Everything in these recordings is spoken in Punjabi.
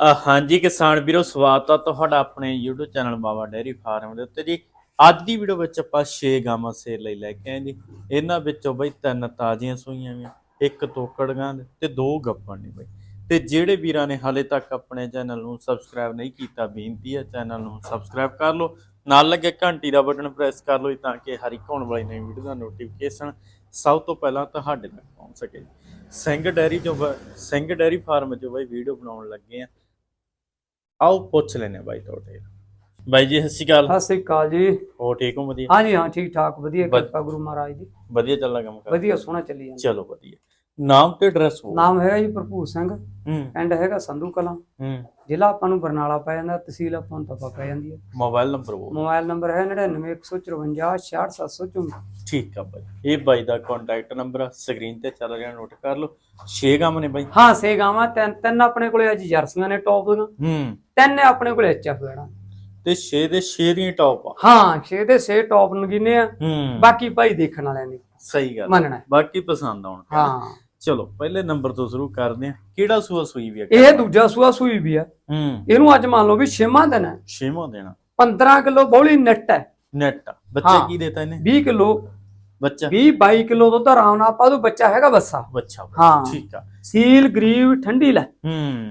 ਹਾਂਜੀ ਕਿਸਾਨ ਵੀਰੋ, ਸਵਾਗਤ ਆ ਤੁਹਾਡਾ ਆਪਣੇ YouTube channel Baba dairy farm ਦੇ ਉੱਤੇ ਜੀ। ਅੱਜ ਦੀ ਵੀਡੀਓ ਵਿੱਚ ਆਪਾਂ 6 ਗਾਵਾਂ ਸੇਲ ਲਈ ਲੈ ਕੇ ਆਏ ਜੀ। ਇਹਨਾਂ ਵਿੱਚੋਂ ਬਈ ਤਿੰਨ ਤਾਜ਼ੀਆਂ ਸੂਈਆਂ ਵੀ ਇੱਕ ਤੋਕੜਗਾਂ ਦੇ ਤੇ ਦੋ ਗੱਪਾਂ ਨੇ ਬਈ। ਤੇ ਜਿਹੜੇ ਵੀਰਾਂ ਨੇ ਹਾਲੇ ਤੱਕ ਆਪਣੇ ਚੈਨਲ ਨੂੰ ਸਬਸਕ੍ਰਾਈਬ ਨਹੀਂ ਕੀਤਾ, ਬੇਨਤੀ ਹੈ ਚੈਨਲ ਨੂੰ ਸਬਸਕ੍ਰਾਈਬ ਕਰ ਲਓ। ਨਾਲ ਲੱਗੇ ਘੰਟੀ ਦਾ ਬਟਨ ਪ੍ਰੈਸ ਕਰ ਲਓ ਤਾਂ ਕਿ ਹਰ ਇੱਕ ਆਉਣ ਵਾਲੀ ਨਵੀਂ ਵੀਡੀਓ ਦਾ ਨੋਟੀਫਿਕੇਸ਼ਨ ਸਭ ਤੋਂ ਪਹਿਲਾਂ ਤੁਹਾਡੇ ਤੱਕ ਪਹੁੰਚ ਸਕੇ। ਸਿੰਘ ਡੈਰੀ ਜੋ ਸਿੰਘ ਡੈਰੀ ਫਾਰਮ ਜੋ ਬਈ ਵੀਡੀਓ ਬਣਾਉਣ ਲੱਗੇ ਆ। ਆਓ ਪੁੱਛ ਲੈਨੇ ਬਾਈ ਤੁਹਾਡੇ ਬਾਈ ਜੀ ਸਤਿ ਸ਼੍ਰੀ ਅਕਾਲ। ਸਤਿ ਸ੍ਰੀ ਅਕਾਲ ਜੀ। ਹੋ ਠੀਕ ਹੋ ਵਧੀਆ? ਹਾਂਜੀ ਹਾਂ ਠੀਕ ਠਾਕ ਵਧੀਆ। ਕਿਰਪਾ ਗੁਰੂ ਮਹਾਰਾਜ ਦੀ। ਵਧੀਆ ਚੱਲਦਾ ਕੰਮ ਕਰ। ਵਧੀਆ ਸੋਹਣਾ ਚੱਲੀ ਜਾਂਦਾ। ਚਲੋ ਵਧੀਆ। ਨਾਮ ਤੇ ਐਡਰੈਸ ਹੋ ਨਾਮ ਹੈਗਾ ਜੀ ਭਰਪੂਰ ਸਿੰਘ। ਪਿੰਡ ਹੈਗਾ ਸੰਧੂ ਕਲਾਂ। ਜ਼ਿਲ੍ਹਾ ਆਪਾਂ ਨੂੰ ਬਰਨਾਲਾ ਪੈ ਜਾਂਦਾ ਤਹਿਸੀਲ ਆਪਾਂ ਨੂੰ ਤਪਾ ਪੈ ਜਾਂਦੀ ਹੈ। ਮੋਬਾਈਲ ਨੰਬਰ ਉਹ ਮੋਬਾਈਲ ਨੰਬਰ ਹੈ 99154 66754 ਠੀਕ ਆ ਬਾਈ। ਇਹ ਬਾਈ ਦਾ ਕੰਟੈਕਟ ਨੰਬਰ ਆ। ਸਕਰੀਨ ਤੇ ਚੱਲ ਰਿਹਾ ਨੋਟ ਕਰ ਲਓ। 6 ਗਾਮ ਨੇ ਬਾਈ। ਹਾਂ ਸੇ ਗਾਵਾਂ। ਤਿੰਨ ਤਿੰਨ ਆਪਣੇ ਕੋਲੇ ਅੱਜ ਜਰਸੀਆਂ ਨੇ ਟੌਪ ਦੀਆਂ। ਹੂੰ। ਤਿੰਨ ਆਪਣੇ ਕੋਲੇ ਐਚਐਫ ਲੈਣਾ। ਤੇ 6 ਦੇ 6 ਦੀਆਂ ਟੌਪ ਆ। ਹਾਂ 6 ਦੇ 6 ਟੌਪ ਨਗੀਨੇ ਆ। ਬਾਕੀ ਭਾਈ ਦੇਖਣ ਵਾਲਿਆਂ ਨੇ ਸਹੀ ਗੱਲ ਮੰਨਣਾ। ਬਾਕੀ ਪਸੰਦ ਆਉਣ। ਹਾਂ। ਚਲੋ ਪਹਿਲੇ ਨੰਬਰ ਤੋਂ ਸ਼ੁਰੂ ਕਰਦੇ ਆ ਕਿਹੜਾ ਸੂਆ ਸੂਈ ਵੀ ਆ? ਇਹ ਦੂਜਾ ਸੂਆ ਸੂਈ ਵੀ ਆ। ਹੂੰ। ਇਹਨੂੰ ਅੱਜ ਮੰਨ ਲਓ ਵੀ ਛੇਵਾਂ ਦਿਨ ਹੈ। ਛੇਵਾਂ ਦੇਣਾ 15 ਕਿਲੋ ਬੌਲੀ ਨੱਟ ਹੈ। ਨੈਟ ਬੱਚੇ ਹਾਂ। ਕੀ ਦੇਤਾ ਇਹਨੇ? 20 ਕਿਲੋ। ਬੱਚਾ? 20 22 ਕਿਲੋ ਦੁੱਧ ਆਰਾਮ ਨਾਲ ਪਾ ਦੂ ਬੱਚਾ ਹੈਗਾ ਬੱਸਾ। ਬੱਚਾ ਹਾਂ। ਠੀਕ ਆ। ਸੀਲ ਗਰੀਬ ਠੰਡੀ ਲੈ। ਹੂੰ।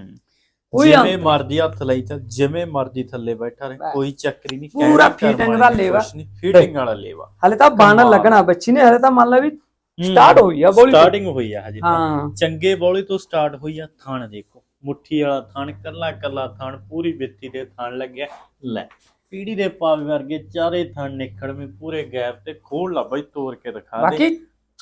ਕੋਈ ਜਿਵੇਂ ਅੰਤ- ਮਰਜ਼ੀ ਹੱਥ ਲਈ ਚੱਲ ਜਿਵੇਂ ਮਰਜ਼ੀ ਥੱਲੇ ਬੈਠਾ ਰਹੇ। ਬਸ। ਕੋਈ ਚੱਕਰੀ ਨਹੀਂ ਪੂਰਾ fitting ਦਾ ਲੇਵਾ। ਫੀਟਿੰਗ ਵਾਲਾ ਲੇਵਾ। ਹਲੇ ਤਾਂ ਬਣ ਕਮਾਲ। ਲੱਗਣਾ ਬੱਚੀ ਨੇ ਹਲੇ ਤਾਂ ਮੰਨ ਲਾ ਵੀ ਸਟਾਰਟ ਹੋਈ ਆ ਬੋਲੀ ਸਟਾਰਟਿੰਗ ਹੋਈ ਆ ਹਜੇ ਹਾਂ। ਚੰਗੇ ਬੋਲੀ ਤੋਂ ਸਟਾਰਟ ਹੋਈ ਆ ਥਣ ਦੇਖੋ। ਮੁੱਠੀ ਵਾਲਾ ਥਣ ਕੱਲਾ ਕੱਲਾ ਥਣ ਪੂਰੀ ਬਿੱਤੀ ਦੇ ਥਣ ਲੱਗਿਆ। ਲੈ ਪੀੜੀ ਦੇ ਪਾਵੇ ਵਰਗੇ ਚਾਰੇ ਥਣ ਨਿਖੜਵੇਂ ਪੂਰੇ ਗੈਪ ਤੇ ਖੋਲ ਲਾ ਬਈ ਤੋੜ ਕੇ ਦਿਖਾ ਦੇ। ਬਾਕੀ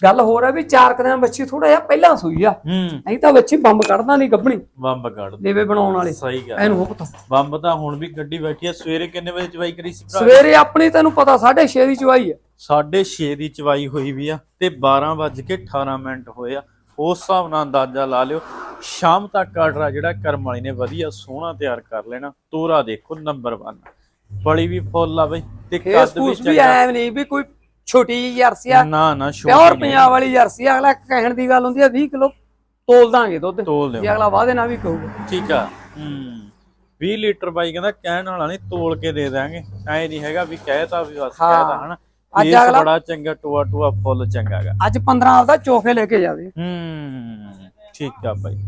ਗੱਲ ਹੋਰ ਆ ਵੀ ਚਾਰ ਕਦਮ ਬੱਚੀ ਥੋੜਾ ਜਿਹਾ ਪਹਿਲਾਂ ਸੂਈ ਆ। ਹੂੰ। ਨਹੀਂ ਤਾਂ ਬੱਚੀ ਬੰਬ ਕੱਢਦਾ ਨਹੀਂ ਗੱਭਣੀ ਬੰਬ ਕੱਢ ਦੇਵੇ ਬਣਾਉਣ ਵਾਲੇ। ਸਹੀ ਗੱਲ ਇਹਨੂੰ ਹੁਕਤ ਬੰਬ ਤਾਂ ਹੁਣ ਵੀ ਗੱਡੀ ਬੈਠੀ ਆ ਸਵੇਰੇ ਕਿੰਨੇ ਵਜੇ ਚਵਾਈ ਕਰੀ ਸੀ ਭਰਾ? ਸਵੇਰੇ ਆਪਣੀ ਤੈਨੂੰ ਪਤਾ 6:30 ਦੀ ਚਵਾਈ ਆ। 6:30 ਦੀ ਚਵਾਈ ਹੋਈ ਵੀ ਆ ਤੇ 12 ਵੱਜ ਕੇ 18 ਮਿੰਟ ਹੋਏ ਆ। ਉਸ ਹਿਸਾਬ ਨਾਲ ਅੰਦਾਜ਼ਾ ਲਾ ਲਿਓ ਸ਼ਾਮ ਤੱਕ ਆਰਡਰ ਜਿਹੜਾ ਕਰਮ ਵਾਲੀ ਨੇ ਵਧੀਆ ਸੋਹਣਾ ਤਿਆਰ ਕਰ ਲੈਣਾ। ਤੋਰਾ ਦੇਖੋ ਨੰਬਰ 1 ਬੜੀ ਵੀ ਫੁੱਲ ਆ ਬਈ ਤੇ ਕੱਦ ਵੀ ਫੂਸ ਵੀ ਚੰਗਾ। ਐ ਨਹੀਂ ਵੀ ਕੋਈ ਛੋਟੀ ਜਿਹੀ ਜਰਸੀ ਆ। ਨਾ ਨਾ ਛੋਟੀ ਪਿਓਰ। ਪੰਜਾਬ ਵਾਲੀ ਜਰਸੀ ਅਗਲਾ ਕਹਿਣ ਦੀ ਗੱਲ ਹੁੰਦੀ ਆ 20 ਕਿਲੋ ਤੋਲ ਦਾਂਗੇ ਦੁੱਧ। ਜੇ ਅਗਲਾ ਵਾਦੇ ਨਾਲ ਵੀ ਕਹੂਗਾ। ਠੀਕ ਆ। ਹੂੰ। 20 ਲੀਟਰ ਬਾਈ ਕਹਿੰਦਾ ਕਹਿਣ ਵਾਲਾ ਨਹੀਂ ਤੋਲ ਕੇ ਦੇ ਦਾਂਗੇ ਐ ਨਹੀਂ ਹੈਗਾ ਵੀ ਕਹਿਤਾ ਵੀ ਬਸ। ਕਹਿਤਾ ਹਨਾ। ਅੱਜ ਅਗਲਾ- ਬੜਾ ਚੰਗਾ ਟੂਆ ਟੂਆ ਫੁੱਲ ਚੰਗਾਗਾ ਅੱਜ 15 ਦਾ ਚੋਫੇ ਲੈ ਕੇ ਜਾਵੇ। ਹੂੰ। ਠੀਕ ਆ ਬਾਈ।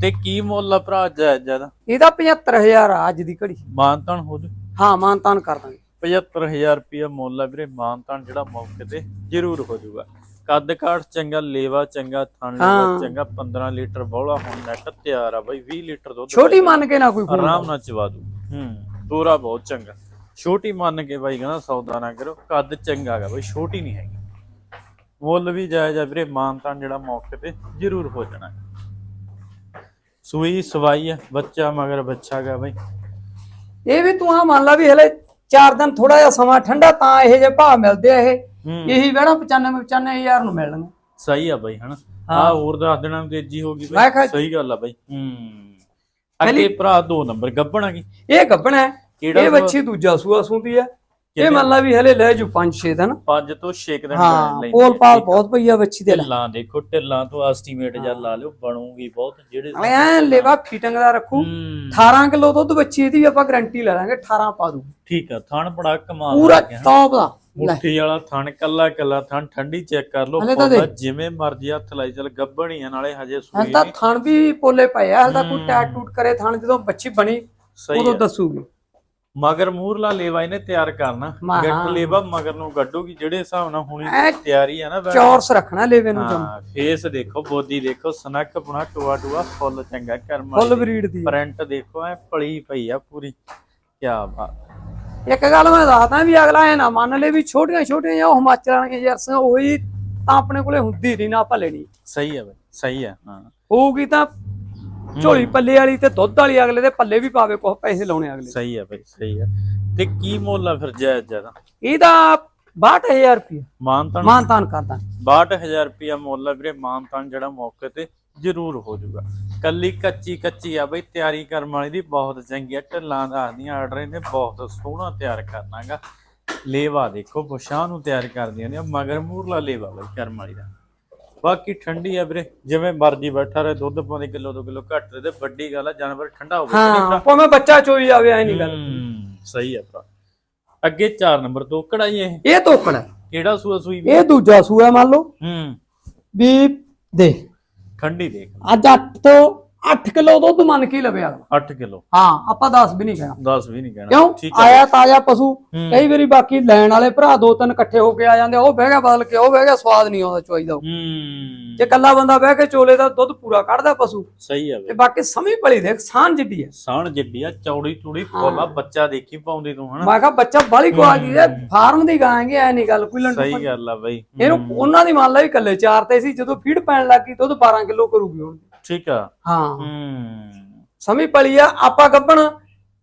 ਤੇ ਕੀ ਮੁੱਲ ਆ ਭਰਾ ਜਾਇਦਾ ਇਹਦਾ 75000 ਆ ਅੱਜ ਦੀ ਘੜੀ। ਮਾਨਤਾਨ ਹੋ ਜੂ। ਹਾਂ ਮਾਨਤਾਨ ਕਰ ਦਾਂਗੇ। 75000 ਰੁਪਇਆ ਮੁੱਲ ਆ ਵੀਰੇ ਮਾਨਤਾਨ ਜਿਹੜਾ ਮੌਕੇ ਤੇ ਜ਼ਰੂਰ ਹੋ ਜਾਊਗਾ। ਕੱਦ ਕਾਠ ਚੰਗਾ ਲੇਵਾ ਚੰਗਾ ਥਣ ਲੇਵਾ। ਚੰਗਾ 15 ਲੀਟਰ ਬੌਲਾ ਹੁਣ ਨੈਟ ਤਿਆਰ ਆ ਬਾਈ 20 ਲੀਟਰ ਦੁੱਧ ਛੋਟੀ ਮੰਨ ਕੇ ਨਾ ਕੋਈ ਆਰਾਮ ਨਾਲ ਚਵਾ ਦੂ। ਹੂੰ ਤੋਰਾ ਬਹੁਤ ਚੰਗਾ। ਛੋਟੀ ਮੰਨ ਕੇ ਬਾਈ ਕਹਿੰਦਾ ਸੌਦਾ ਨਾ ਕਰੋ ਕੱਦ ਚੰਗਾ ਹੈਗਾ ਬਾਈ ਛੋਟੀ ਨਹੀਂ ਹੈਗੀ। ਮੁੱਲ ਵੀ ਜਾਇਜ਼ ਆ ਵੀਰੇ ਮਾਨਤਾਨ ਜਿਹੜਾ ਮੌਕੇ ਤੇ ਜ਼ਰੂਰ ਹੋ ਜਾਣਾ। ਸੂਈ ਸਵਾਈ ਆ ਬੱਚਾ ਮਗਰ ਬੱਚਾ ਗਾ ਬਾਈ। ਇਹ ਵੀ ਤੂੰ ਆ ਮੰਨ ਲਾ ਵੀ ਹਲੇ 4 ਦਿਨ ਥੋੜਾ ਜਿਹਾ ਸਮਾਂ ਠੰਡਾ ਤਾਂ ਇਹ ਜੇ ਭਾਅ ਮਿਲਦੇ ਆ ਇਹ। ਇਹੀ ਵੇਣਾ 95 95000 ਨੂੰ ਮਿਲਣਗੇ ਸਹੀ ਆ ਬਾਈ ਹਨਾ। ਆ ਹੋਰ ਦੱਸ ਦੇਣਾ ਤੇਜ਼ੀ ਹੋ ਗਈ ਬਾਈ। ਸਹੀ ਗੱਲ ਆ ਬਾਈ। ਹੂੰ। ਅੱਗੇ ਭਰਾ ਦੋ ਨੰਬਰ ਗੱਬਣਾ ਕੀ? ਇਹ ਗੱਭਣਾ ਹੈ। ਇਹ? ਬੱਚੀ ਦੂਜਾ ਸੂਆ ਸੂੰਦੀ ਹੈ ਇਹ? ਮੰਨ ਲਾ ਵੀ ਹਲੇ ਲੈ ਜੂ 5-6 ਦਿਨ। ਪੰਜ ਤੋਂ 6 ਦਿਨ ਹਾਂ ਲੈਂਦੀ ਪੋਲ। ਬਹੁਤ ਪਈ ਆ ਬੱਚੀ ਦੇ ਲੈ ਦੇਖੋ ਢਿੱਲਾਂ ਤੋਂ ਐਸਟੀਮੇਟ ਜਾਂ ਲਾ ਲਿਓ ਬਣੂਗੀ ਬਹੁਤ ਜਿਹੜੇ ਐ ਲੇਵਾ ਫੀਟਿੰਗ ਦਾ ਰੱਖੂ। ਹੂੰ। 18 ਕਿਲੋ ਦੁੱਧ ਬੱਚੀ ਇਹਦੀ ਵੀ ਆਪਾਂ ਗਾਰੰਟੀ ਲੈ ਲਾਂਗੇ 18 ਪਾ ਦੂ ਠੀਕ ਆ ਥਣ ਬੜਾ ਕਮਾਲ ਪੂਰਾ। ਟੌਪ ਦਾ। ਮੁੱਠੀ ਵਾਲਾ ਥਣ ਕੱਲਾ ਕੱਲਾ ਥਣ ਠੰਡੀ ਚੈੱਕ ਕਰ ਲਓ ਪੌਦਾ। ਜਿਵੇਂ ਮਰਜ਼ੀ ਹੱਥ ਲਾਈ ਚੱਲ ਗੱਬਣੀ ਆ ਨਾਲੇ ਹਜੇ ਸੂਈ ਤਾਂ ਥਣ ਵੀ ਪੋਲੇ ਪਏ ਆ ਹਲ ਤਾਂ ਕੋਈ। ਟੈਟ ਟੂਟ ਕਰੇ ਥਣ ਜਦੋਂ ਬੱਚੀ ਬਣੀ ਉਦੋਂ ਦੱਸੂਗੀ। ਮਗਰ ਮੂਰਲਾ ਲੇਵਾ ਇਹਨੇ ਤਿਆਰ ਕਰਨਾ। ਗੱਟ। ਲੇਵਾ ਮਗਰ ਨੂੰ ਗੱਡੂਗੀ ਜਿਹੜੇ ਹਿਸਾਬ ਨਾਲ ਹੁਣੀ ਐ ਤਿਆਰੀ ਆ ਨਾ ਵੈਸੇ। ਚੌਰਸ ਰੱਖਣਾ ਲੇਵੇ ਨੂੰ ਜਮ। ਹਾਂ ਫੇਸ ਦੇਖੋ ਬੋਦੀ ਦੇਖੋ ਸਨਕ ਪੁਣਾ ਟੂਆ ਟੂਆ ਫੁੱਲ ਚੰਗਾ ਕਰਮ ਫੁੱਲ ਬਰੀਡ ਦੀ। ਪ੍ਰਿੰਟ ਦੇਖੋ ਐ ਪਲੀ ਪਈ ਆ ਪੂਰੀ। ਕੀ ਬਾਤ। ਇੱਕ ਗੱਲ ਮੈਂ ਦੱਸਦਾ ਵੀ ਅਗਲਾ ਐ ਨਾ ਮੰਨ ਲੈ ਵੀ ਛੋਟੀਆਂ ਛੋਟੀਆਂ ਜਾਂ ਉਹ ਹਿਮਾਚਲ ਵਾਲੀਆਂ ਜਰਸੀਆਂ ਉਹੀ ਤਾਂ ਆਪਣੇ ਕੋਲੇ ਹੁੰਦੀ ਨਹੀਂ ਨਾ ਆਪਾਂ ਲੈਣੀ ਸਹੀ ਆ ਬਈ ਸਹੀ ਆ ਹਾਂ। ਹੋਊਗੀ ਤਾਂ ਝੋਲੀ ਪੱਲੇ ਵਾਲੀ ਤੇ ਦੁੱਧ ਵਾਲੀ ਅਗਲੇ ਦੇ ਪੱਲੇ ਵੀ ਪਾਵੇ ਕੁਝ ਪੈਸੇ ਲਾਉਣੇ ਅਗਲੇ। ਸਹੀ ਆ ਬਈ ਸਹੀ ਆ। ਤੇ ਕੀ ਮੁੱਲ ਆ ਫਿਰ ਜਾਇਜ਼ ਜ਼ਿਆਦਾ? ਇਹਦਾ 62000 ਰੁਪਏ ਮਾਨਤਾਨ। ਮਾਨਤਾਨ ਕਰਦਾ। 62000 ਰੁਪਿਆ ਮੁੱਲ ਆ ਵੀਰੇ ਮਾਨਤਾਨ ਜਿਹੜਾ ਮੌਕੇ ਤੇ ਜ਼ਰੂਰ ਹੋ ਜਾਊਗਾ। ਕੱਲੀ ਕੱਚੀ ਕੱਚੀ ਆ ਬਈ ਤਿਆਰੀ ਕਰਨ ਵਾਲੀ ਦੀ ਬਹੁਤ ਚੰਗੀ ਆ। ਢਿੱਲਾਂ ਦੱਸਦੀਆਂ ਆਰਡਰ ਇਹਨੇ ਬਹੁਤ ਸੋਹਣਾ ਤਿਆਰ ਕਰਨਾਗਾ ਲੇਵਾ ਦੇਖੋ ਬੁਸ਼ਾਹ ਨੂੰ ਤਿਆਰ ਕਰਦੀਆਂ ਨੇ ਮਗਰ ਮੂਰਲਾ ਲੇਵਾ ਬਈ ਕਰਮ ਵਾਲੀ ਦਾ। ਬਾਕੀ ਠੰਡੀ ਆ ਵੀਰੇ ਜਿਵੇਂ ਮਰਜ਼ੀ ਬੈਠਾ ਰਹੇ ਦੁੱਧ ਪਾਉਂਦੇ ਕਿਲੋ ਦੋ ਕਿਲੋ ਘੱਟ ਰਹੇ ਤੇ ਵੱਡੀ ਗੱਲ ਆ ਜਾਨਵਰ ਠੰਡਾ ਹੋਵੇ ਹਾਂ ਭਾਵੇਂ ਬੱਚਾ ਚੋਈ ਜਾਵੇ ਐ ਨਹੀਂ ਗੱਲ। ਸਹੀ ਆ ਭਰਾ। ਅੱਗੇ 4 ਨੰਬਰ ਤੋਂ ਕੜਾਈ ਇਹ। ਇਹ ਤੋਕੜ। ਕਿਹੜਾ ਸੂਆ ਸੂਈ ਇਹ ਦੂਜਾ ਸੂਆ ਮੰਨ ਲਓ। ਹੂੰ। ਵੀ ਦੇ। ਠੰਡੀ ਦੇਖ। ਅੱਜ 8 ਤੋਂ 8 ਕਿਲੋ ਦੁੱਧ ਮੰਨ ਕੇ ਹੀ ਲਵੇ ਅਗਲਾ 8 ਕਿਲੋ। ਹਾਂ ਆਪਾਂ 10 ਵੀ ਨਹੀਂ ਕਹਿਣਾ। 10 ਵੀ ਨਹੀਂ ਕਹਿਣਾ। ਕਿਉਂ? ਠੀਕ ਹੈ ਆਇਆ ਤਾਜ਼ਾ ਪਸ਼ੂ। ਹੂੰ। ਕਈ ਵਾਰੀ ਬਾਕੀ ਲੈਣ ਵਾਲੇ ਭਰਾ ਦੋ ਤਿੰਨ ਇਕੱਠੇ ਹੋ ਕੇ ਆ ਜਾਂਦੇ ਉਹ ਬਹਿ ਗਿਆ ਬਦਲ ਕੇ ਉਹ ਬਹਿ ਗਿਆ ਸਵਾਦ ਨਹੀਂ ਆਉਂਦਾ ਚੋਈ ਦਾ। ਹੂੰ। ਜੇ ਕੱਲਾ ਬੰਦਾ ਬਹਿ ਕੇ ਚੋਲੇ ਦਾ ਦੁੱਧ ਪੂਰਾ ਕੱਢਦਾ ਪਸ਼ੂ ਸਹੀ ਆ ਤੇ ਬਾਕੀ ਸਮੀ ਭਲੀ ਦੇਖ ਸਾਨ ਜਿੱਡੀ ਹੈ ਸਾਣ ਜਿੱਡੀ ਆ ਚੌੜੀ ਚੂੜੀ ਆ ਬੱਚਾ ਦੇਖੀ ਪਾਉਂਦੀ ਤੂੰ ਹਨਾ? ਮੈਂ ਕਿਹਾ ਬੱਚਾ ਬਾਲੀ ਕੁਆਲਿਟੀ ਦੇ ਫਾਰਮ ਦੀ ਗਾਂਗੇ ਐ ਨਹੀਂ ਗੱਲ ਕੋਈ ਲੰਡੂ ਸਹੀ ਗੱਲ ਆ ਬਈ। ਇਹਨੂੰ ਉਹਨਾਂ ਦੀ ਮੰਨ ਲਾ ਵੀ ਕੱਲੇ ਚਾਰ ਤੇ ਸੀ ਜਦੋਂ ਫੀਡ ਪੈਣ ਲੱਗੀ ਦੁੱਧ 12 ਕਿਲੋ ਕਰੂਗੀ ਹੁਣ। ਠੀਕ ਆ। ਹਾਂ। ਹੂੰ। ਸਮੀ ਆ ਆਪਾਂ ਗੱਬਣ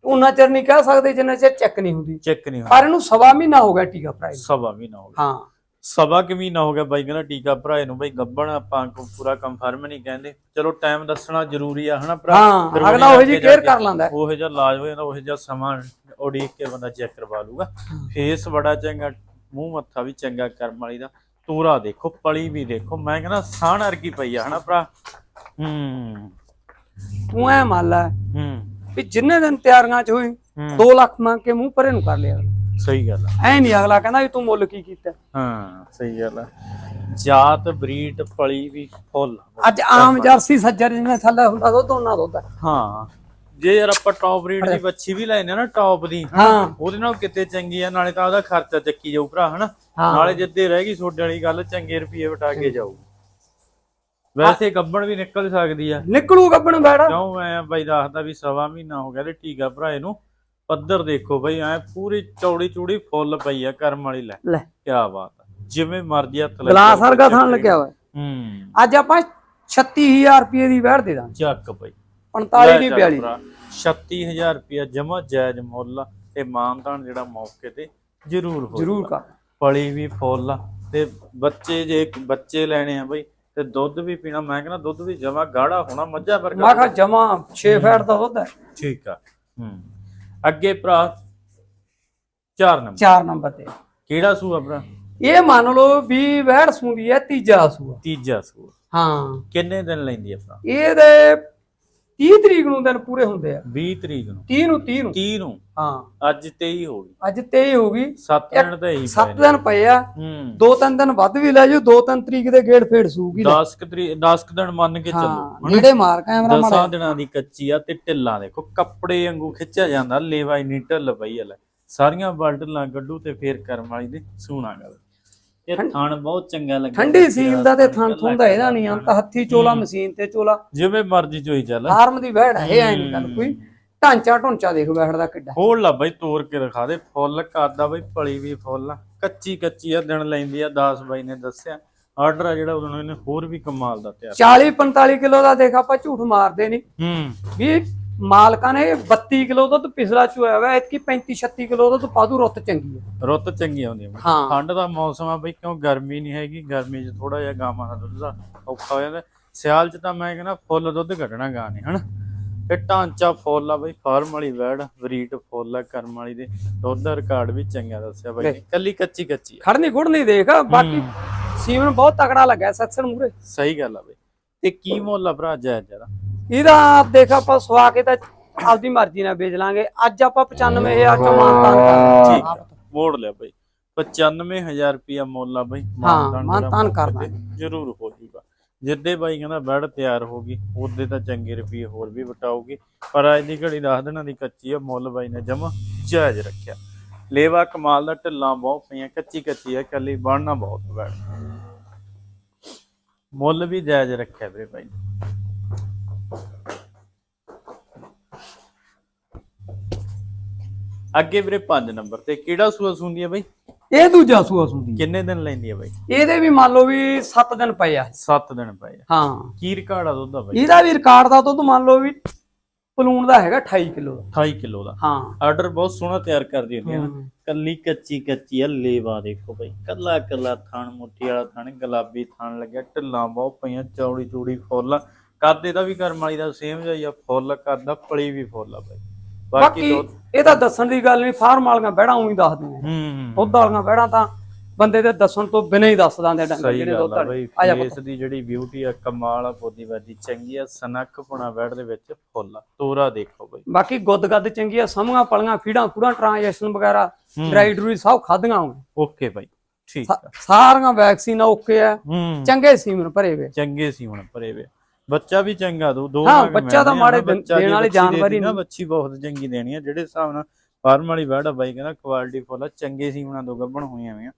ਉਹਨਾਂ ਚਿਰ ਨਹੀਂ ਕਹਿ ਸਕਦੇ ਜਿੰਨਾ ਚਿਰ ਚੈੱਕ ਨਹੀਂ ਹੁੰਦੀ। ਚੈੱਕ ਨਹੀਂ ਹੋਇਆ ਪਰ ਇਹਨੂੰ ਸਵਾ ਮਹੀਨਾ ਹੋ ਗਿਆ ਟੀਕਾ ਪ੍ਰਾਈਸ ਸਵਾ ਮਹੀਨਾ ਹੋ ਗਿਆ। ਹਾਂ। ਸਵਾ ਕਿ ਮਹੀਨਾ ਹੋ ਗਿਆ ਬਾਈ ਕਹਿੰਦਾ ਟੀਕਾ ਭਰਾਏ ਨੂੰ। ਬਾਈ ਗੱਬਣ ਆਪਾਂ ਕੋ ਪੂਰਾ ਕੰਫਰਮ ਨਹੀਂ ਕਹਿੰਦੇ। ਚਲੋ ਟਾਈਮ ਦੱਸਣਾ ਜ਼ਰੂਰੀ ਆ ਹਨਾ ਭਰਾ? ਹਾਂ ਫਿਰ ਅਗਲਾ ਉਹੀ ਉਹ ਜੀ ਅੱਗੇ ਕੇ ਕਰ ਲੈਂਦਾ। ਹੈ। ਉਹੋ ਜਿਹਾ ਇਲਾਜ ਹੋ ਜਾਂਦਾ ਉਹੋ ਜਿਹਾ ਸਮਾਂ ਉਡੀਕ ਕੇ ਬੰਦਾ ਚੈੱਕ ਕਰਵਾ ਲੂਗਾ। ਫੇਸ ਬੜਾ ਚੰਗਾ ਮੂੰਹ ਮੱਥਾ ਵੀ ਚੰਗਾ ਕਰਮ ਵਾਲੀ ਦਾ। ਤੂਰਾ ਦੇਖੋ ਪਲੀ ਵੀ ਦੇਖੋ। ਮੈਂ ਕਹਿੰਦਾ ਸਾਣ ਅਰਗੀ ਪਈ ਆ ਹਨਾ ਭਰਾ? ਹੂੰ। ਤੂੰ ਐ ਮੰਨ ਲੈ ਹੂੰ। ਵੀ ਜਿੰਨੇ ਦਿਨ ਤਿਆਰੀਆਂ ਚ ਹੋਈ ਹੂੰ। 2 ਲੱਖ ਮੰਗ ਕੇ ਮੂੰਹ ਪਰੇ ਨੂੰ ਕਰ ਲਿਆ। ਸਹੀ ਗੱਲ ਆ। ਐ ਨਹੀਂ ਅਗਲਾ ਕਹਿੰਦਾ ਵੀ ਤੂੰ ਮੁੱਲ ਕੀ ਕੀਤਾ। ਹਾਂ ਸਹੀ ਗੱਲ ਆ। ਜਾਤ ਬਰੀਡ ਪਲੀ ਵੀ ਫੁੱਲ ਅੱਜ ਆਮ ਜਰਸੀ ਸੱਜਰ ਜਿਵੇਂ ਥੱਲੇ ਹੁੰਦਾ ਦੁੱਧ ਉਹਨਾਂ ਦੁੱਧ ਹੈ। ਹਾਂ ਜੇ ਯਾਰ ਆਪਾਂ ਟੌਪ ਰੇਟ ਦੀ ਬੱਚੀ ਵੀ ਲੈਨੇ ਨਾ ਟੌਪ ਦੀ ਹਾਂ। ਉਹਦੇ ਨਾਲ ਕਿਤੇ ਚੰਗੀ ਆ ਨਾਲੇ ਤਾਂ ਉਹਦਾ ਖਰਚਾ ਚੱਕੀ ਜਾਊ ਭਰਾ ਹਨਾ। ਹਾਂ। ਨਾਲੇ ਜਿੱਦੇ ਰਹਿ ਗਈ ਸੋਡੇ ਵਾਲੀ ਗੱਲ ਚੰਗੇ ਰੁਪਏ ਵਟਾ ਕੇ ਜਾਊ। ਵੈਸੇ ਗੱਬਣ ਵੀ ਨਿਕਲ ਸਕਦੀ ਆ। ਨਿਕਲੂ ਗੱਬਣ ਬੈੜਾ। ਕਿਉਂ ਮੈਂ ਬਾਈ ਦੱਸਦਾ ਵੀ ਸਵਾ ਮਹੀਨਾ ਹੋ ਗਿਆ ਤੇ ਟੀਕਾ ਭਰਾਏ ਨੂੰ। ਪੱਧਰ ਦੇਖੋ ਬਈ ਐ ਪੂਰੀ ਚੌੜੀ ਚੂੜੀ ਫੁੱਲ ਪਈ ਆ ਕਰਮ ਵਾਲੀ ਲੈ। ਲੈ। ਕੀ ਬਾਤ ਆ। ਜਿਵੇਂ ਮਰਜ਼ੀ ਹੱਥ ਲੈ ਗਲਾਸ ਵਰਗਾ ਥਾਣ ਲੱਗਿਆ ਹੋਇਆ। ਹੂੰ। ਅੱਜ ਆਪਾਂ 36000 ਰੁਪਏ ਦੀ ਵਹਿੜ ਦੇ ਦਾਂਗੇ। ਚੱਕ ਬਈ। 45 ਦੀ 42 36000 ਰੁਪਿਆ ਜਮਾ ਜਾਇਜ਼ ਮੁੱਲ ਤੇ ਮਾਨਤਾਨ ਜਿਹੜਾ ਮੌਕੇ ਤੇ ਜ਼ਰੂਰ ਹੋ ਜ਼ਰੂਰ ਕਰ। ਪਲੀ ਵੀ ਫੁੱਲ ਤੇ ਬੱਚੇ ਜੇ ਬੱਚੇ ਲੈਣੇ ਆ ਬਈ ਤੇ ਦੁੱਧ ਵੀ ਪੀਣਾ ਮੈਂ ਕਹਿੰਦਾ ਦੁੱਧ ਵੀ ਜਮਾ ਗਾੜਾ ਹੋਣਾ ਮੱਝਾਂ ਵਰਗਾ ਮੈਂ ਕਿਹਾ ਜਮਾ 6 ਫੈਟ ਦਾ ਦੁੱਧ ਹੈ। ਠੀਕ ਆ ਹੂੰ। ਅੱਗੇ ਭਰਾ 4 ਨੰਬਰ। 4 ਨੰਬਰ ਤੇ। ਕਿਹੜਾ ਸੂਆ ਭਰਾ ਇਹ ਮੰਨ ਲਓ ਵੀ ਵਹਿੜ ਸੂੰਦੀ ਹੈ ਤੀਜਾ ਸੂਆ ਤੀਜਾ ਸੂਆ ਹਾਂ। ਕਿੰਨੇ ਦਿਨ ਲੈਂਦੀ ਆ ਭਰਾ? ਇਹਦੇ 30 ਤਰੀਕ ਨੂੰ ਦਿਨ ਪੂਰੇ ਹੁੰਦੇ ਆ। 20 ਤਰੀਕ ਨੂੰ। 30 ਨੂੰ 30 ਨੂੰ। 30 ਨੂੰ। ਹਾਂ। ਅੱਜ 23 ਹੋ ਗਈ। ਅੱਜ 23 ਹੋ ਗਈ। 7 ਦਿਨ ਤਾਂ ਹੀ 7 ਦਿਨ ਪਏ ਆ। ਦੋ ਤਿੰਨ ਦਿਨ ਵੱਧ ਵੀ ਲੈ ਜਾਓ ਦੋ ਤਿੰਨ ਤਰੀਕ ਦੇ ਗੇੜ ਫੇੜ ਸੂਗੀ 10 ਕੁ ਤਰੀਕ 10 ਕੁ ਦਿਨ ਮੰਨ ਕੇ ਚੱਲੋ। ਨੇੜੇ ਮਾਰ ਕੈਮਰਾ ਮਾਰ ਦਸਾਂ ਦਿਨਾਂ ਦੀ ਕੱਚੀ ਆ ਤੇ ਢਿੱਲਾਂ ਦੇਖੋ ਕੱਪੜੇ ਵਾਂਗੂ ਖਿੱਚਿਆ ਜਾਂਦਾ ਲੇਵਾ ਇੰਨੀ ਢਿੱਲ ਪਈ ਆ ਲੈ। ਸਾਰੀਆਂ ਬਲਟਲਾਂ ਕੱਢੂ ਤੇ ਫੇਰ ਕਰਮ ਵਾਲੀ ਦੇ ਸੂਣਾ ਗੱਲ। ਇਹ ਥਣ ਬਹੁਤ ਚੰਗਾ ਲੱਗਿਆ ਠੰਡੀ ਸੀਲ ਦਾ ਤੇ ਥਣ ਥੁੰਦਾ ਇਹਦਾ ਨਹੀਂ ਅੰਤ ਹੱਥੀ ਚੋਲਾ ਮਸ਼ੀਨ ਤੇ ਚੋਲਾ। ਜਿਵੇਂ ਮਰਜ਼ੀ ਚੋਈ ਚੱਲ। ਫਾਰਮ ਦੀ ਵਹਿੜ ਹੈ ਐ ਨਹੀਂ ਗੱਲ ਕੋਈ। ਢਾਂਚਾ ਢੁੰਚਾ ਦੇਖ ਵਹਿੜ ਦਾ ਕਿੱਡਾ। ਹੋੜ ਲਾ ਬਈ ਤੋੜ ਕੇ ਰਖਾ ਦੇ ਫੁੱਲ ਕਰਦਾ ਬਈ ਪਲੀ ਵੀ ਫੁੱਲ ਆ। ਕੱਚੀ ਕੱਚੀ ਆ ਦਿਨ ਲੈਂਦੀ ਆ 10 ਬਾਈ ਨੇ ਦੱਸਿਆ। ਆਰਡਰ ਆ ਜਿਹੜਾ ਉਹਨਾਂ ਨੇ ਹੋਰ ਵੀ ਕਮਾਲ ਦਾ ਤਿਆਰ 40 45 ਕਿਲੋ ਦਾ ਦੇਖ ਆਪਾਂ ਝੂਠ ਮਾਰਦੇ ਨਹੀਂ ਹੂੰ। ਵੀ ਮਾਲਕਾਂ ਨੇ 32 ਕਿਲੋ ਦੁੱਧ ਪਿਛਲਾ ਚੋਇਆ ਹੋਇਆ ਇਤਕੀ 35 36 ਕਿਲੋ ਦੁੱਧ ਪਾਦੂ ਰੁੱਤ ਚੰਗੀ ਹੈ ਰੁੱਤ ਚੰਗੀ ਆਉਂਦੀ ਬਈ। ਹਾਂ। ਠੰਡ ਦਾ ਮੌਸਮ ਆ ਬਈ ਕਿਉਂ ਗਰਮੀ ਨਹੀਂ ਹੈਗੀ? ਗਰਮੀ 'ਚ ਥੋੜਾ ਜਿਹਾ ਗਾਵਾਂ ਦਾ ਦੁੱਧ ਦਾ ਔਖਾ ਹੋ ਜਾਂਦਾ। ਸਿਆਲ 'ਚ ਤਾਂ ਮੈਂ ਕਹਿੰਦਾ ਫੁੱਲ ਦੁੱਧ ਕੱਢਣਾ ਗਾਂ ਨੇ ਹਨਾ? ਤੇ ਢਾਂਚਾ ਫੁੱਲ ਆ ਬਈ ਫਾਰਮ ਵਾਲੀ ਵੈੜ ਬਰੀਡ ਫੁੱਲ ਆ ਕਰਮ ਵਾਲੀ ਦੇ। ਦੁੱਧ ਦਾ ਰਿਕਾਰਡ ਵੀ ਚੰਗਾ ਦੱਸਿਆ ਬਾਈ। ਨੇ। ਕੱਲੀ ਕੱਚੀ ਕੱਚੀ ਆ। ਖੜਨੀ ਖੁੜਨੀ ਦੇਖ ਬਾਕੀ ਸੀਮਨ ਬਹੁਤ ਤਕੜਾ ਲੱਗਾ ਸੈਕਸ਼ਨ ਮੂਰੇ ਸਹੀ ਗੱਲ ਆ ਬਈ। ਤੇ ਕੀ ਮੁੱਲ ਆ ਭਰਾ ਜਾਇਜ਼ ਜਰਾ ਇਹਦਾ ਆਪ ਦੇਖ ਆਪਾਂ ਸਵਾ ਕੇ ਤਾਂ ਆਪਦੀ ਮਰਜ਼ੀ ਨਾਲ ਵੇਚ ਲਾਂਗੇ। ਅੱਜ ਆਪਾਂ 95000 ਚ ਮਾਨਤਾਨ ਕਰਾਂਗੇ ਠੀਕ ਆ। ਮੋੜ ਲਿਆ ਬਈ। 95000 ਰੁਪਿਆ ਮੁੱਲ ਆ ਬਈ। ਮਾਨਤਾਨ ਜਿਹੜਾ ਕਰ ਤੇ ਜ਼ਰੂਰ ਹੋ ਜੂਗਾ। ਜਿੱਦੇ ਬਾਈ ਕਹਿੰਦਾ ਬੈੜ ਤਿਆਰ ਹੋ ਗਈ ਉਹਦੇ ਤਾਂ ਚੰਗੇ ਰੁਪਏ ਹੋਰ ਵੀ ਵਟਾਉਗੀ। ਪਰ ਅੱਜ ਦੀ ਘੜੀ 10 ਦਿਨਾਂ ਦੀ ਕੱਚੀ ਆ ਮੁੱਲ ਬਾਈ ਨੇ ਜਮਾ ਜਾਇਜ਼ ਰੱਖਿਆ। ਲੇਵਾ ਕਮਾਲ ਦਾ ਢਿੱਲਾਂ ਬਹੁਤ ਪਈਆਂ ਕੱਚੀ ਕੱਚੀ ਆ ਕੱਲੀ ਬਣਨਾ ਬਹੁਤ ਬੈੜ। ਮੁੱਲ ਵੀ ਜਾਇਜ਼ ਰੱਖਿਆ ਵੀਰੇ ਬਾਈ ਨੇ। ਅੱਗੇ ਵੀਰੇ 5 ਨੰਬਰ ਤੇ ਕਿਹੜਾ ਸੂਆ ਸੁੰਦੀ ਆ ਬਾਈ? ਇਹ ਦੂਜਾ ਸੂਆ ਸੁੰਦੀ ਕਿੰਨੇ ਦਿਨ ਲੈਂਦੀ ਆ ਬਾਈ? ਇਹਦੇ ਵੀ ਮੰਨ ਲਓ ਵੀ 7 ਦਿਨ ਪਏ ਆ। 7 ਦਿਨ ਪਏ ਆ। ਹਾਂ। ਕੀ ਰਿਕਾਰਡ ਆ ਦੁੱਧ ਦਾ ਬਾਈ? ਇਹਦਾ ਵੀ ਰਿਕਾਰਡ ਦਾ ਦੁੱਧ ਮੰਨ ਲਓ ਵੀ ਪਲੂਣ ਦਾ ਹੈਗਾ 28 ਕਿਲੋ ਦਾ। 28 ਕਿਲੋ ਦਾ। ਹਾਂ। ਆਰਡਰ ਬਹੁਤ ਸੋਹਣਾ ਤਿਆਰ ਕਰਦੀ ਹੁੰਦੀ ਹਮ। ਕੱਲੀ ਕੱਚੀ ਕੱਚੀ ਆ ਲੇਵਾ ਦੇਖੋ ਬਾਈ। ਕੱਲਾ ਕੱਲਾ ਥਣ ਮੁੱਠੀ ਵਾਲਾ ਥਣ ਗੁਲਾਬੀ ਥਣ ਲੱਗਿਆ। ਢਿੱਲਾਂ ਬਹੁਤ ਪਈਆਂ ਚੌੜੀ ਚੂੜੀ ਫੁੱਲ। ਕਾਦੇ ਦਾ ਵੀ ਕਰਮ ਵਾਲੀ ਦਾ ਸੇਮ ਜਿਹਾ ਫੁੱਲ ਕਰਦਾ ਪਲੀ ਵੀ ਫੁੱਲ ਆ ਬਾਈ। ਬਾਕੀ ਇਹ ਤਾਂ ਦੱਸਣ ਦੀ ਗੱਲ ਨਹੀਂ ਫਾਰਮ ਵਾਲੀਆਂ ਬਹਿੜਾਂ ਉਹੀ ਦੱਸਦੇ ਨੇ। ਹੂੰ ਦੁੱਧ ਵਾਲੀਆਂ ਬਹਿੜਾਂ ਤਾਂ ਬੰਦੇ ਦੇ ਦੱਸਣ ਤੋਂ ਬਿਨਾਂ ਹੀ ਦੱਸ ਦਿੰਦੇ ਡੰਗਰ ਜਿਹੜੇ ਦੁੱਧ ਆ ਵਾਲੇ ਆ ਜਾ ਫੇਸ ਦੀ ਜਿਹੜੀ ਬਿਊਟੀ ਆ ਕਮਾਲ ਆ ਬੋਦੀ ਬਾਦੀ ਚੰਗੀ ਆ ਸਨੱਖ ਪੁਣਾ ਬੈਡ ਦੇ ਵਿੱਚ ਫੁੱਲ ਤੋਰਾ ਦੇਖੋ ਬਈ। ਬਾਕੀ ਗੁੱਦ ਗੱਦ ਚੰਗੀ ਆ ਸਮੂਹਾਂ ਪਲੀਆਂ ਫੀੜਾਂ ਫੂੜਾਂ ਟ੍ਰਾਂਜੈਕਸ਼ਨ ਵਗੈਰਾ। ਡਰਾਈ ਡਰੂਈ ਸਭ ਖਾਧੀਆਂ ਹੋਣ ਓਕੇ ਬਾਈ ਠੀਕ ਸਾਰੀਆਂ ਵੈਕਸੀਨ ਓਕੇ ਆ। ਚੰਗੇ ਸੀਮਨ ਭਰੇ ਵੇ। ਚੰਗੇ ਸੀ ਹੁਣ ਭਰੇ ਵੇ। ਬੱਚਾ ਵੀ ਚੰਗਾ ਦੋ ਦੋ ਹਾਂ, ਬੱਚਾ ਤਾਂ ਮਾੜੇ ਦੇਣ ਵਾਲੀ ਜਾਨਵਰ ਹੀ ਨਹੀਂ। ਬੱਚੀ ਬਹੁਤ ਚੰਗੀ ਦੇਣੀ ਆ ਜਿਹੜੇ ਹਿਸਾਬ ਨਾਲ ਫਾਰਮ ਵਾਲੀ ਆ ਬਾਈ ਕਹਿੰਦਾ ਕੁਆਲਿਟੀ ਫੁੱਲ ਚੰਗੇ ਸੀ ਉਹਨਾਂ ਦੋ ਗੱਭਣ ਹੋਈਆਂ ਵੇ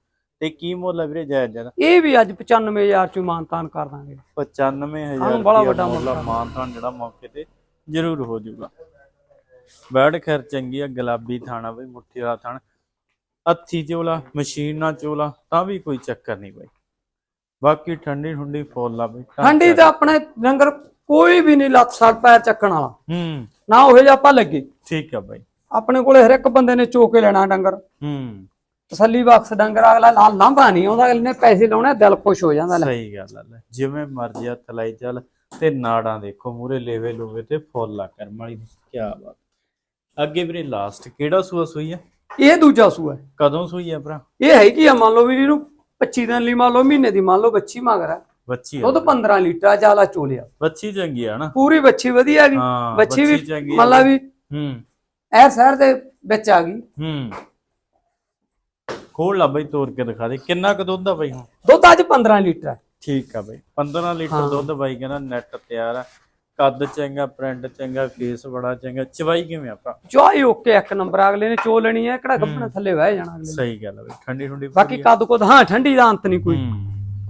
ਤੇ ਕੀ ਮੁੱਲ ਆ ਵੀਰੇ ਜਾਇਜ਼ ਜਰਾ ਇਹ ਵੀ ਅੱਜ 95000 ਚ ਮਾਨਤਾਨ ਕਰ ਦਾਂਗੇ। 95000 ਹਾਂ, ਬੜਾ ਵੱਡਾ ਮੁੱਲ। ਮਾਨਤਾਨ ਜਿਹੜਾ ਮੌਕੇ ਤੇ ਜ਼ਰੂਰ ਹੋ ਜਾਊਗਾ। ਬੈਡ ਖੈਰ ਚੰਗੀ ਆ ਗੁਲਾਬੀ ਥਾਣਾ ਬਈ ਮੁੱਠੀ ਵਾਲਾ ਥਾਣਾ। ਹੱਥੀ ਚੋਲਾ ਮਸ਼ੀਨ ਨਾਲ ਚੋਲਾ ਤਾਂ ਵੀ ਕੋਈ ਚੱਕਰ ਨਹੀਂ ਬਈ। ਬਾਕੀ ਠੰਡੀ ਠੰਡੀ ਫੁੱਲ ਆ ਬਈ ਠੰਡੀ ਤਾਂ ਆਪਣੇ ਡੰਗਰ ਕੋਈ ਵੀ ਨਹੀਂ ਲੱਤ ਸੜ ਪੈਰ ਚੱਕਣ ਵਾਲਾ। ਹੂੰ। ਨਾ ਉਹ ਜਿਹਾ ਆਪਾਂ ਲੱਗੇ। ਠੀਕ ਆ ਬਾਈ। ਆਪਣੇ ਕੋਲੇ ਹਰ ਇੱਕ ਬੰਦੇ ਨੇ ਚੋ ਕੇ ਲੈਣਾ ਡੰਗਰ। ਹੂੰ। ਤਸੱਲੀ ਬਖਸ਼ ਡੰਗਰ ਅਗਲਾ ਲਾਂਭਾ ਨਹੀਂ ਆਉਂਦਾ ਅਗਲੇ ਨੇ ਪੈਸੇ ਲਾਉਣੇ ਦਿਲ ਖੁਸ਼ ਹੋ ਜਾਂਦਾ ਲੈ। ਸਹੀ ਗੱਲ ਆ ਲੈ। ਜਿਵੇਂ ਮਰਜ਼ੀ ਹੱਥ ਲਾਈ ਚੱਲ ਤੇ ਨਾੜਾਂ ਦੇਖੋ ਮੂਰੇ ਲੇਵੇ ਲੂਵੇ ਤੇ ਫੁੱਲ ਆ ਕਰਮ ਵਾਲੀ। ਦੀ ਕੀ ਬਾਤ। ਅੱਗੇ ਵੀਰੇ ਲਾਸਟ ਕਿਹੜਾ ਸੂਆ ਸੂਈ ਆ? ਇਹ ਦੂਜਾ ਸੂਆ। ਹੈ। ਕਦੋਂ ਸੂਈ ਆ ਭਰਾ? ਇਹ ਹੈਗੀ ਆ ਮੰਨ ਲਓ ਵੀ ਇਹਨੂੰ 25 ਦਿਨ ਲਈ ਮੰਨ ਲਓ ਮਹੀਨੇ ਦੀ ਮੰਨ ਲਓ ਬੱਚੀ ਮਗਰ ਹੈ ਬੱਚੀ ਆ। ਦੁੱਧ 15 ਲੀਟਰ ਆ ਜਾਲਾ ਚੋਲਿਆ। ਬੱਚੀ ਚੰਗੀ ਆ ਨਾ। ਪੂਰੀ ਬੱਚੀ ਵਧੀਆ ਹਾਂ ਬੱਚੀ ਵੀ ਆ। ਮੰਨ ਲਾ ਵੀ ਹੂੰ। ਇਹ ਸ਼ਹਿਰ ਦੇ ਵਿੱਚ ਆ ਗਈ। ਹੂੰ। ਖੋਲ ਲਾ ਬਈ ਤੋੜ ਕੇ ਦਿਖਾ ਦੇ। ਕਿੰਨਾ ਕੁ ਦੁੱਧ ਆ ਬਈ ਹੁਣ? ਦੁੱਧ ਅੱਜ 15 ਲੀਟਰ ਹੈ ਠੀਕ ਆ ਬਈ। 15 ਲੀਟਰ। ਦੁੱਧ ਬਾਈ ਕਹਿੰਦਾ ਨੈਟ ਤਿਆਰ ਆ। ਕੱਦ ਚੰਗਾ ਪ੍ਰਿੰਟ ਚੰਗਾ ਫੇਸ ਬੜਾ ਚੰਗਾ ਚਵਾਈ ਕਿਵੇਂ ਆ ਭਰਾ ਚੋਈ ਓਕੇ ਇੱਕ ਨੰਬਰ ਅਗਲੇ ਨੇ ਚੋ ਲੈਣੀ ਹੈ ਕਿਹੜਾ ਗੱਪਣਾ ਥੱਲੇ ਬਹਿ ਜਾਣਾ ਅਗਲੇ ਨੇ। ਸਹੀ ਗੱਲ ਆ ਬਈ ਠੰਡੀ ਠੰਡੀ ਬਾਕੀ ਕੱਦ ਕੁੱਦ ਹਾਂ ਠੰਡੀ ਦਾ ਅੰਤ ਨਹੀਂ ਕੋਈ।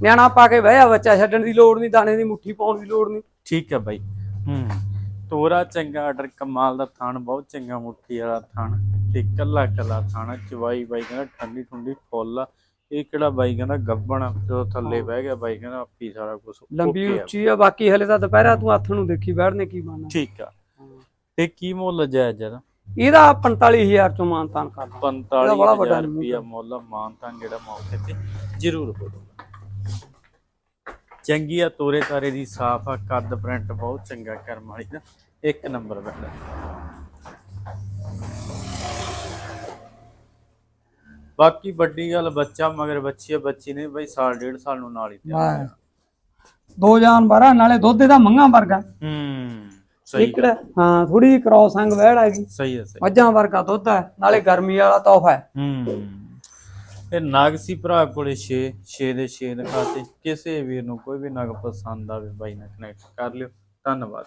ਨਿਆਣਾ ਪਾ ਕੇ ਬਹਿਆ ਬੱਚਾ ਛੱਡਣ ਦੀ ਲੋੜ ਨਹੀਂ ਦਾਣੇ ਦੀ ਮੁੱਠੀ ਪਾਉਣ ਦੀ ਲੋੜ ਨਹੀਂ। ਠੀਕ ਹੈ ਬਾਈ। ਹੂੰ। ਤੋਰਾ ਚੰਗਾ ਆਰਡਰ ਕਮਾਲ ਦਾ ਥਾਣ ਬਹੁਤ ਚੰਗਾ ਮੁੱਠੀ ਵਾਲਾ ਥਾਣ ਤੇ ਕੱਲਾ ਕੱਲਾ ਥਾਣਾ ਚਵਾਈ ਬਾਈ ਕਹਿੰਦਾ ਠੰਡੀ ਠੰਡੀ ਫੁੱਲ ਆ। ਇਹ ਕਿਹੜਾ ਬਾਈ ਕਹਿੰਦਾ ਗੱਬਣ ਜਦੋਂ ਥੱਲੇ ਬਹਿ ਗਿਆ ਬਾਈ ਕਹਿੰਦਾ ਆਪੀ ਸਾਰਾ ਕੁਝ ਲੰਬੀ ਉੱਚੀ ਆ ਬਾਕੀ ਹਲੇ ਤਾਂ ਦੁਪਹਿਰਾ ਤੂੰ ਹੱਥ ਨੂੰ ਦੇਖੀ ਬੈਠਨੇ ਕੀ ਬਾਨਾ ਠੀਕ ਆ। ਤੇ ਕੀ ਮੁੱਲ ਜਾਇਜ਼ ਜਰਾ ਇਹਦਾ? 45000 ਚੋਂ ਮਾਨਤਾਨ ਵੱਡਾ 45000 ਨਿੰਮੂ ਰੁਪਿਆ ਮੁੱਲ ਮਾਨਤਾਨ ਜਿਹੜਾ ਮੌਕੇ ਤੇ ਜ਼ਰੂਰ ਹੋ ਜਾਊਗਾ ਚੰਗੀ ਆ ਤੋਰੇ ਤਾਰੇ ਦੀ ਸਾਫ਼ ਆ ਕੱਦ ਪ੍ਰਿੰਟ ਬਹੁਤ ਚੰਗਾ ਕਰਮ ਵਾਲੀ ਦਾ ਇੱਕ ਨੰਬਰ ਬੈਠਾ ਬਾਕੀ ਵੱਡੀ ਗੱਲ ਬੱਚਾ ਮਗਰ ਬੱਚੀ ਬੱਚੀ ਨੇ ਬਈ ਸਾਲ ਡੇਢ ਸਾਲ ਨੂੰ ਨਾਲ ਹੀ। ਦੋ ਜਾਨਵਰ ਆ ਨਾਲੇ ਦੁੱਧ ਇਹਦਾ ਮੰਗਾ ਵਰਗਾ। ਹੂੰ ਸਹੀ ਹਾਂ ਥੋੜੀ ਕ੍ਰੋਸ ਅੰਗ ਵਹਿੜ ਹੈਗੀ। ਸਹੀ ਹੈ ਸਹੀ ਮੱਝਾਂ ਵਰਗਾ ਦੁੱਧ ਹੈ ਨਾਲੇ ਗਰਮੀ ਵਾਲਾ ਤੋਹਫਾ ਹੈ। ਹੂੰ। ਇਹ ਨਗ ਸੀ ਭਰਾ ਕੋਲੇ 6 6 ਦੇ 6 ਦਿਖਾਤੇ। ਕਿਸੇ ਵੀਰ ਨੂੰ ਕੋਈ ਵੀ ਨਗ ਪਸੰਦ ਆਵੇ ਬਾਈ ਨਾਲ ਕਨੈਕਟ ਕਰ ਲਿਓ। ਧੰਨਵਾਦ।